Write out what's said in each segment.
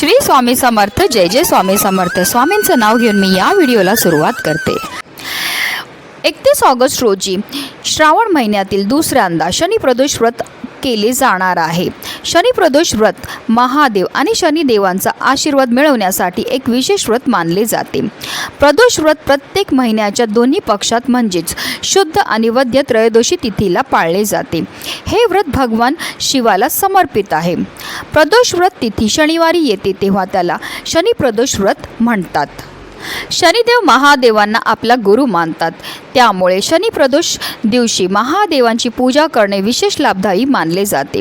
श्री स्वामी समर्थ जय जय स्वामी समर्थ. स्वामींचं नाव घेऊन मी या व्हिडिओला सुरुवात करते. एकतीस ऑगस्ट रोजी श्रावण महिन्यातील दुसऱ्यांदा शनी प्रदोष व्रत केले जाणार आहे. शनी प्रदोष व्रत महादेव आणि शनिदेवांचा आशीर्वाद मिळवण्यासाठी एक विशेष व्रत मानले जाते. प्रदोष व्रत प्रत्येक महिन्याच्या दोन्ही पक्षात म्हणजेच शुद्ध आणि वद्य त्रयोदशी तिथीला पाळले जाते. हे व्रत भगवान शिवाला समर्पित आहे. प्रदोष व्रत तिथी शनिवारी येते तेव्हा त्याला शनी प्रदोष व्रत म्हणतात. शनिदेव महादेवांना आपला गुरु मानतात. त्यामुळे शनिप्रदोष दिवशी महादेवांची पूजा करणे विशेष लाभदायी मानले जाते.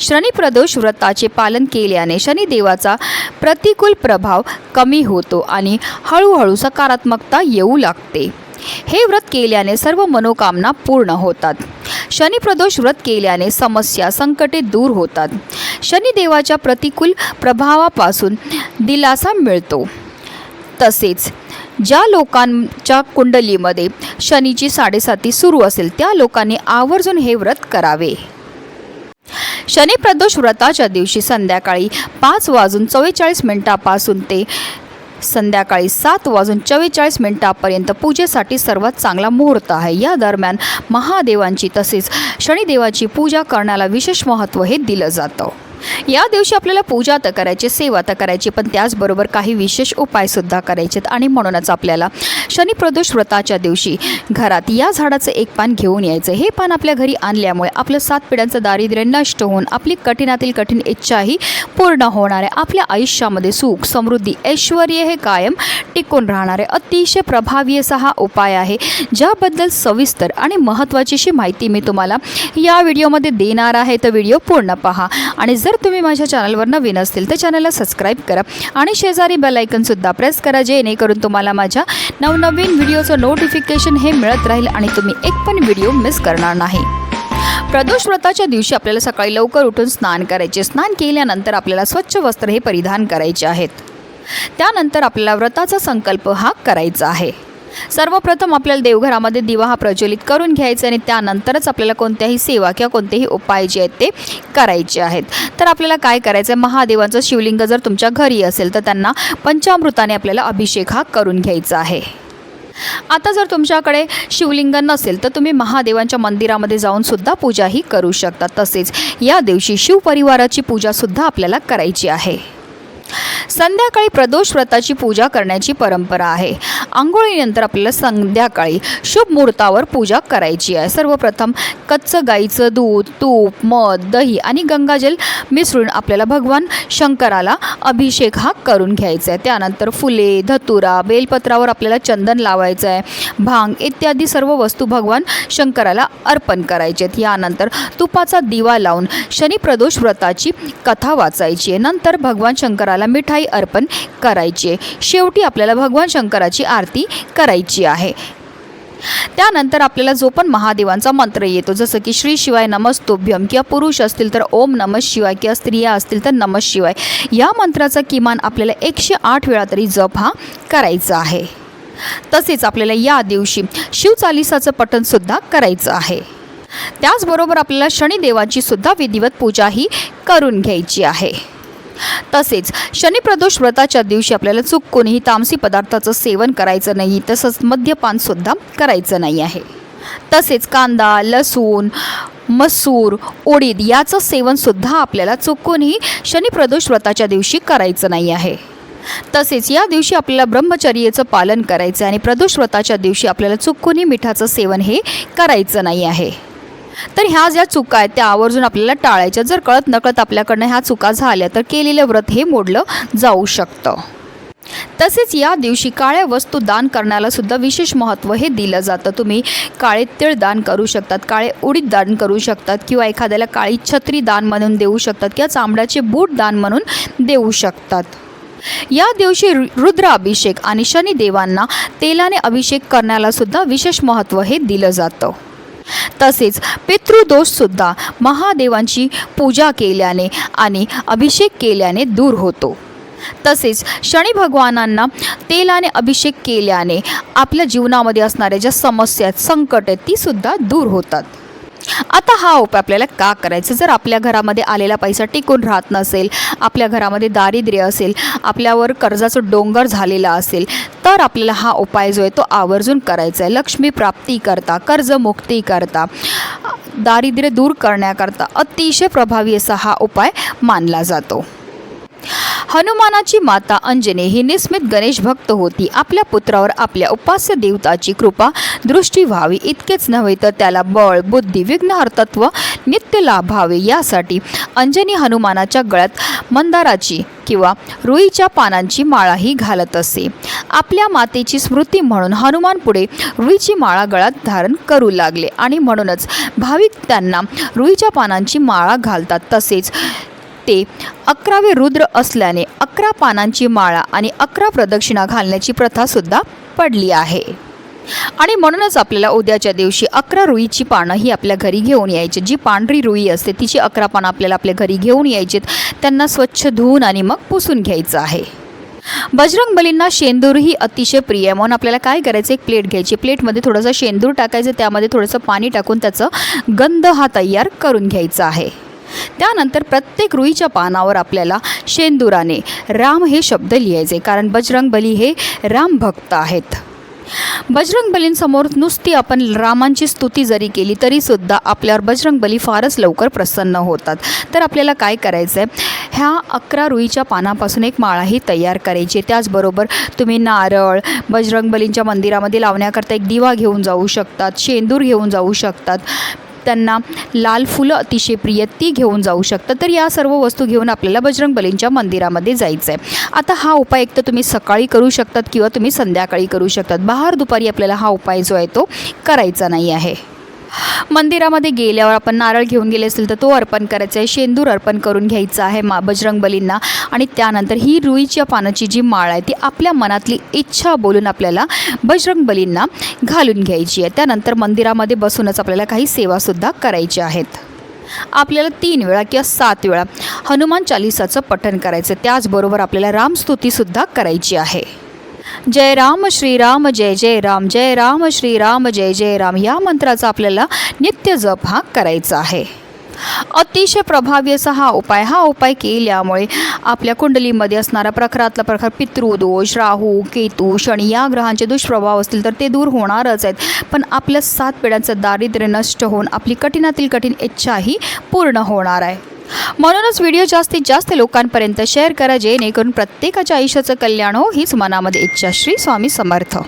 शनिप्रदोष व्रताचे पालन केल्याने शनिदेवाचा प्रतिकूल प्रभाव कमी होतो आणि हळूहळू सकारात्मकता येऊ लागते. हे व्रत केल्याने सर्व मनोकामना पूर्ण होतात. शनिप्रदोष व्रत केल्याने समस्या संकटे दूर होतात. शनिदेवाच्या प्रतिकूल प्रभावापासून दिलासा मिळतो. तसेच ज्या लोकांच्या कुंडलीमध्ये शनीची साडेसाती सुरू असेल त्या लोकांनी आवर्जून हे व्रत करावे. शनिप्रदोष व्रताच्या दिवशी संध्याकाळी पाच वाजून चव्वेचाळीस मिनिटापासून ते संध्याकाळी सात वाजून चव्वेचाळीस मिनिटापर्यंत पूजेसाठी सर्वात चांगला मुहूर्त आहे. या दरम्यान महादेवांची तसेच शनिदेवाची पूजा करण्याला विशेष महत्त्व हे दिलं जातं. या दिवशी आपल्याला पूजा तर करायची सेवा तर करायची पण त्याचबरोबर काही विशेष उपायसुद्धा करायचे आहेत आणि म्हणूनच आपल्याला शनिप्रदोष व्रताच्या दिवशी घरात या झाडाचं एक पान घेऊन यायचं. हे पान आपल्या घरी आणल्यामुळे आपलं सात पिढ्यांचं दारिद्र्य नष्ट होऊन आपली कठीणातील कठीण इच्छाही पूर्ण होणार आहे. आपल्या आयुष्यामध्ये सुख समृद्धी ऐश्वर हे कायम टिकून राहणारे अतिशय प्रभावी असा हा उपाय आहे. ज्याबद्दल सविस्तर आणि महत्त्वाचीशी माहिती मी तुम्हाला या व्हिडिओमध्ये देणार आहे. तर व्हिडिओ पूर्ण पहा. आणि जर तुम्ही माझ्या चॅनलवर नवीन असतील तर चॅनलला सबस्क्राईब करा आणि शेजारी बेलायकनसुद्धा प्रेस करा जेणेकरून तुम्हाला माझ्या नवनवीन व्हिडिओचं नोटिफिकेशन हे मिळत राहील आणि तुम्ही एक पण व्हिडिओ मिस करणार नाही. प्रदोष व्रताच्या दिवशी आपल्याला सकाळी लवकर उठून स्नान करायचे. स्नान केल्यानंतर आपल्याला स्वच्छ वस्त्र हे परिधान करायचे आहेत. त्यानंतर आपल्याला व्रताचा संकल्प हा करायचा आहे. सर्वप्रथम आपल्याला देवघरामध्ये दिवा हा प्रज्वलित करून घ्यायचा आणि त्यानंतरच आपल्याला कोणत्याही सेवा किंवा कोणतेही उपाय जे आहेत ते करायचे आहेत. तर आपल्याला काय करायचं आहे? महादेवाचं शिवलिंग जर तुमच्या घरी असेल तर त्यांना पंचामृताने आपल्याला अभिषेक हा करून घ्यायचा आहे. आता जर तुमच्याकडे शिवलिंग नसेल तर तुम्ही महादेवांच्या मंदिरामध्ये जाऊन सुद्धा पूजाही करू शकता. तसेच या दिवशी शिवपरिवाराची पूजासुद्धा आपल्याला करायची आहे. संध्याकाळी प्रदोष व्रताची पूजा करण्याची परंपरा आहे. आंघोळीनंतर आपल्याला संध्याकाळी शुभ मुहूर्तावर पूजा करायची आहे. सर्वप्रथम कच्चं गाईचं दूध तूप मध दही आणि गंगाजल मिसळून आपल्याला भगवान शंकराला अभिषेक हा करून घ्यायचा आहे. त्यानंतर फुले धतुरा बेलपत्रावर आपल्याला चंदन लावायचं आहे. भांग इत्यादी सर्व वस्तू भगवान शंकराला अर्पण करायचे आहेत. यानंतर तुपाचा दिवा लावून शनी प्रदोष व्रताची कथा वाचायची आहे. नंतर भगवान शंकराला मिठाई अर्पण करायची. आहे शेवटी आपल्याला भगवान शंकराची आरती करायची आहे. त्यानंतर आपल्याला जो पण महादेवांचा मंत्र येतो जसं की श्री शिवाय नमस्तोभ्यम किंवा पुरुष असतील तर ओम नमः शिवाय किंवा स्त्रिया असतील तर नमः शिवाय या मंत्राचा किमान आपल्याला एकशे आठ वेळा तरी जप हा करायचा आहे. तसेच आपल्याला या दिवशी शिवचालिसाचं पठणसुद्धा करायचं आहे. त्याचबरोबर आपल्याला शनिदेवाची सुद्धा विधिवत पूजा ही करून घ्यायची आहे. तसेच शनिप्रदोष व्रताच्या दिवशी आपल्याला चुकूनही कोणीही तामसी पदार्थाचं सेवन करायचं नाही तसंच मद्यपानसुद्धा करायचं नाही आहे. तसेच कांदा लसूण मसूर उडीद याचं सेवनसुद्धा आपल्याला चुकूनही शनिप्रदोष व्रताच्या दिवशी करायचं नाही आहे. तसेच या दिवशी आपल्याला ब्रह्मचर्याचं पालन करायचं आहे आणि प्रदोष व्रताच्या दिवशी आपल्याला चुकूनही मिठाचं सेवन हे करायचं नाही आहे. तर ह्या ज्या चुका आहेत त्या आवर्जून आपल्याला टाळायच्या जर कळत नकळत आपल्याकडनं ह्या चुका झाल्या तर केलेलं व्रत हे मोडलं जाऊ शकतं. तसेच या दिवशी काळ्या वस्तू दान करण्याला सुद्धा विशेष महत्त्व हे दिलं जातं. तुम्ही काळे तिळ दान करू शकतात काळे उडीद दान करू शकतात किंवा एखाद्याला काळी छत्री दान म्हणून देऊ शकतात किंवा चांबड्याचे बूट दान म्हणून देऊ शकतात. या दिवशी रु- रुद्र अभिषेक आणि शनिदेवांना तेलाने अभिषेक करण्याला सुद्धा विशेष महत्त्व हे दिलं जातं. तसेच पितृदोषसुद्धा महादेवांची पूजा केल्याने आणि अभिषेक केल्याने दूर होतो. तसेच शनी भगवानांना तेलाने अभिषेक केल्याने आपल्या जीवनामध्ये असणाऱ्या ज्या समस्या आहेत संकट आहेत तीसुद्धा दूर होतात. आता हा उपाय आपल्याला का करायचा? जर आपल्या घरामध्ये आलेला पैसा टिकून राहत नसेल आपल्या घरामध्ये दारिद्र्य असेल आपल्यावर कर्जाचं डोंगर झालेला असेल तर आपल्याला हा उपाय जो आहे तो आवर्जून करायचा आहे. लक्ष्मी प्राप्ती करता कर्जमुक्ती करता दारिद्र्य दूर करण्याकरता अतिशय प्रभावी असा हा उपाय मानला जातो. हनुमानाची माता अंजने ही निस्मित गणेश भक्त होती. आपल्या पुत्रावर आपल्या उपास्य देवताची कृपा दृष्टी व्हावी. इतकेच नव्हे तर त्याला बळ बुद्धी विघ्नहर्तत्व नित्य लाभावे यासाठी अंजनी हनुमानाच्या गळ्यात मंदाराची किंवा रुईच्या पानांची माळाही घालत असे. आपल्या मातेची स्मृती म्हणून हनुमान पुढे रुईची माळा गळ्यात धारण करू लागले आणि म्हणूनच भाविक त्यांना रुईच्या पानांची माळा घालतात. तसेच ते अकरावे रुद्र असल्याने अकरा पानांची माळा आणि अकरा प्रदक्षिणा घालण्याची प्रथासुद्धा पडली आहे. आणि म्हणूनच आपल्याला उद्याच्या दिवशी अकरा रुईची पानं ही आपल्या घरी घेऊन यायची. जी पांढरी रुई असते तिची अकरा पानं आपल्याला आपल्या घरी घेऊन यायची त्यांना स्वच्छ धुवून आणि मग पुसून घ्यायचं आहे. बजरंग बलींना शेंदूर ही अतिशय प्रिय आहे. म्हणून आपल्याला काय करायचं? एक प्लेट घ्यायची. प्लेटमध्ये थोडंसं शेंदूर टाकायचं. त्यामध्ये थोडंसं पाणी टाकून त्याचं गंध हा तयार करून घ्यायचा आहे. त्यानंतर प्रत्येक रुईच्या पानावर आपल्याला शेंदुराने राम हे शब्द लिहायचे कारण बजरंग बली हे राम भक्त आहेत. बजरंग बलींसमोर नुसती आपण रामांची स्तुती जरी केली तरीसुद्धा आपल्यावर बजरंग बली फारच लवकर प्रसन्न होतात. तर आपल्याला काय करायचं आहे ह्या अकरा रुईच्या पानापासून एक माळाही तयार करायची. त्याचबरोबर तुम्ही नारळ बजरंग बलींच्या मंदिरामध्ये लावण्याकरता एक दिवा घेऊन जाऊ शकतात शेंदूर घेऊन जाऊ शकतात. त्यांना लाल फुलं अतिशय प्रिय ती घेऊन जाऊ शकतं. तर या सर्व वस्तू घेऊन आपल्याला बजरंग बलींच्या मंदिरामध्ये जायचं आहे आता हा उपाय एक तर तुम्ही सकाळी करू शकतात किंवा तुम्ही संध्याकाळी करू शकतात. बहार दुपारी आपल्याला हा उपाय जो आहे तो करायचा नाही आहे. मंदिरामध्ये गेल्यावर आपण नारळ घेऊन गेले असेल तर तो अर्पण करायचा आहे. शेंदूर अर्पण करून घ्यायचा आहे मा बजरंग बलींना आणि त्यानंतर ही रुईच्या पानाची जी माळ आहे ती आपल्या मनातली इच्छा बोलून आपल्याला बजरंग बलींना घालून घ्यायची आहे. त्यानंतर मंदिरामध्ये बसूनच आपल्याला काही सेवासुद्धा करायच्या आहेत. आपल्याला तीन वेळा किंवा सात वेळा हनुमान चालिसाचं पठण करायचं त्याचबरोबर आपल्याला रामस्तुतीसुद्धा करायची आहे. जय राम श्रीराम जय जय राम जय राम श्रीराम जय जय राम या मंत्राचा आपल्याला नित्य जप हा करायचा आहे. अतिशय प्रभावी असा हा उपाय हा उपाय केल्यामुळे आपल्या कुंडलीमध्ये असणारा प्रखरातला प्रखर पितृदोष राहू केतू शनी या ग्रहांचे दुष्प्रभाव असतील तर ते दूर होणारच आहेत. पण आपल्या सात पिढ्यांचं दारिद्र्य नष्ट होऊन आपली कठीणातील कठीण इच्छाही पूर्ण होणार आहे. म्हणूनच व्हिडिओ जास्तीत जास्त लोकांपर्यंत शेअर करा जेणेकरून प्रत्येकाच्या आयुष्याचं कल्याण हो हीच मनामध्ये इच्छा. श्री स्वामी समर्थ.